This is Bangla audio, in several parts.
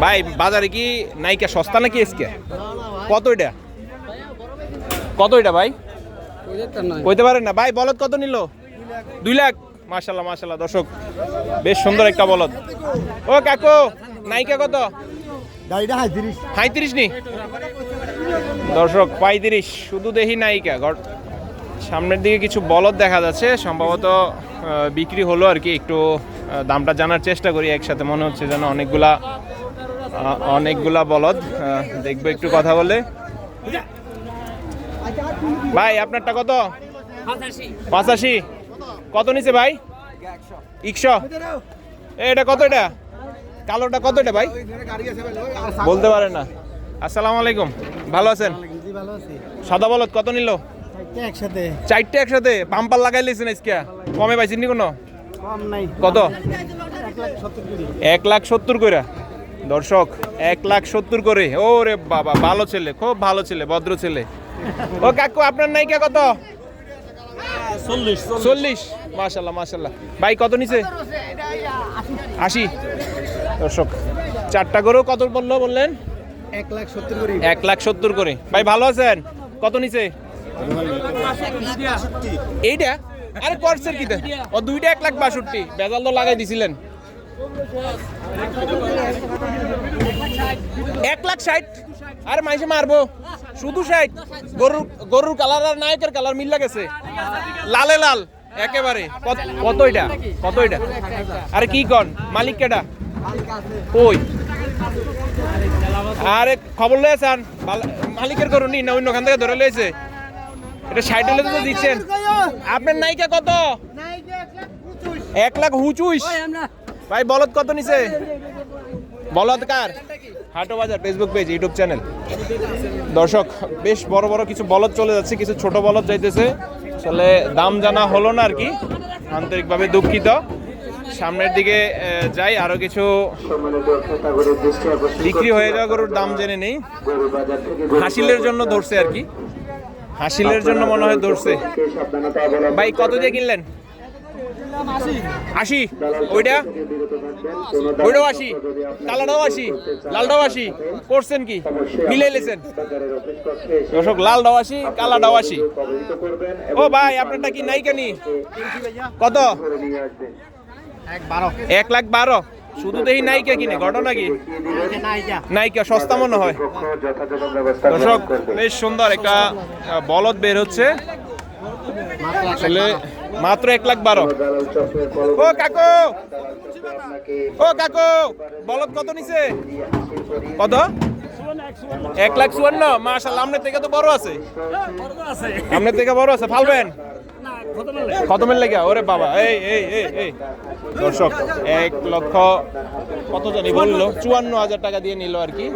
ভাই বাজারে কি নাইকা সস্তা নাকি এসকে? কত এটা? কত এটা ভাই? কইতে পারেন না। ভাই বলদ কত নিল? দুই লাখ। মাশাল্লাহ মাশাল্লাহ দর্শক বেশ সুন্দর একটা বলদ। ও কাকু নাইকা কত? হাইতিরিশ। নি? দর্শক পঁয়ত্রিশ। শুধু দেখি নায়িকা ঘর- সামনের দিকে কিছু বলদ দেখা যাচ্ছে। সম্ভবত বিক্রি হলো আর কি। একটু দামটা জানার চেষ্টা করি। একসাথে মনে হচ্ছে যেন অনেকগুলা অনেকগুলা বলদ দেখব একটু কথা বলে। ভাই আপনারটা কত? পাঁচাশি। কত নিছে ভাই? একশো। এটা কত এটা? কালোটা কত এটা ভাই? বলতে পারে না। আসসালামু আলাইকুম। ভালো আছেন? সাদা বলদ কত নিল? একসাথে চারটে একসাথে। পাম্পার লাগাই লিছেন আজকে। কমে পাইছেন নি কোনো? কম নাই। কত? এক লাখ সত্তর কুড়ি। দর্শক এক লাখ সত্তর করে। ও রে বাবা ভালো ছেলে খুব ভালো ছেলে ভদ্র ছেলে। ও কাকু আপনার নাইকা কত? চল্লিশ মাশাল্লাহ মাশাল্লাহ ভাই কত নিছে আশি। দর্শক চারটা গরু কত বলল বললেন? এক লাখ সত্তর কুড়ি এক লাখ সত্তর করে। ভাই ভালো আছেন? কত নিছে এইটা? আরে করছেন কি? ও দুইটা এক লাখ বাষট্টি। বেজাল তো লাগাই দিছিলেন। এক লাখ ষাট। আর মাইসে মারবো। শুধু ষাট। গরুর গরুর কালার আর নায়কের কালার মিল গেছে লালে লাল একেবারে। কত কত এটা? কত এটা? আরে কি কন? মালিক কেডা? ওই আরে খবর লয়েছেন মালিকের গরু নি না অন্য ওখান থেকে ধরে লয়েছে? এটা ষাট হলে তো দিচ্ছেন। আপনার নায়িকা কত? এক লাখ হুচুইশ ভাই, বলদ কত নিছে? বলদ কার? হাটো বাজার ফেসবুক পেজ ইউটিউব চ্যানেল দর্শক, বেশ বড় বড় কিছু বলদ চলে যাচ্ছে, কিছু ছোট বলদ যাইতেছে। আসলে দাম জানা হলো না আর কি, আন্তরিকভাবে দুঃখিত। সামনের দিকে যাই, আরও কিছু বিক্রি হয়ে যাওয়া গরুর দাম জেনে নেই। হাসিলের জন্য ধরছে আর কি। হাসিলের জন্য মনে হয় ধরছে। ভাই, কত দিয়ে কিনলেন? আশি। ওইটা? ওইটাও আশি। কালাটাও আশি। লালটাও আশি। করছেন কি? মিলাই লেছেন দর্শক, লালটাও আশি কালাটাও আশি। ও ভাই, আপনারটা কি নাই কেনি কত? এক লাখ বারো। শুধু দেখি নাইকা কিনে, ঘটনা কি? নাইকা, সস্তা মনে হয়। দর্শক, বেশ সুন্দর একটা বলদ বের হচ্ছে। আসলে মাত্র এক লাখ বারো। ও কাকু! ও কাকু! বলদ কত নিছে? কত? এক লাখ চুয়ান্ন। মার্শাল আপনার থেকে তো বড় আছে। আপনার থেকে বড় আছে। ফালবেন। খতমের লেগে। ওরে বাবা, এই এই এই এই। দর্শক, এক লক্ষ কত জানি বলল? চুয়ান্ন হাজার টাকা দিয়ে নিল আর কি।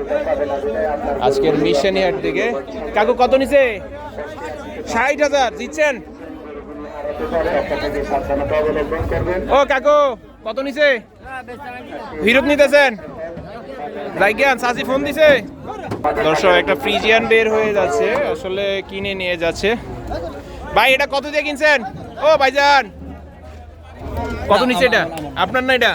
আজকের মিশনি হাট থেকে কাকু, কত নিছে? ষাট হাজার, দিচ্ছেন? ও, কাকু, কত নিছে? হিরোপ নিতেছেন? রাইগান সাজি ফোন দিছে? দর্শক, একটা ফ্রিজিয়ান বের হয়ে যাচ্ছে, আসলে কিনে নিয়ে যাচ্ছে। ভাই, এটা কত দিয়ে কিনছেন? ও, ভাইজান। কত নিচে এটা? আপনার না এটা?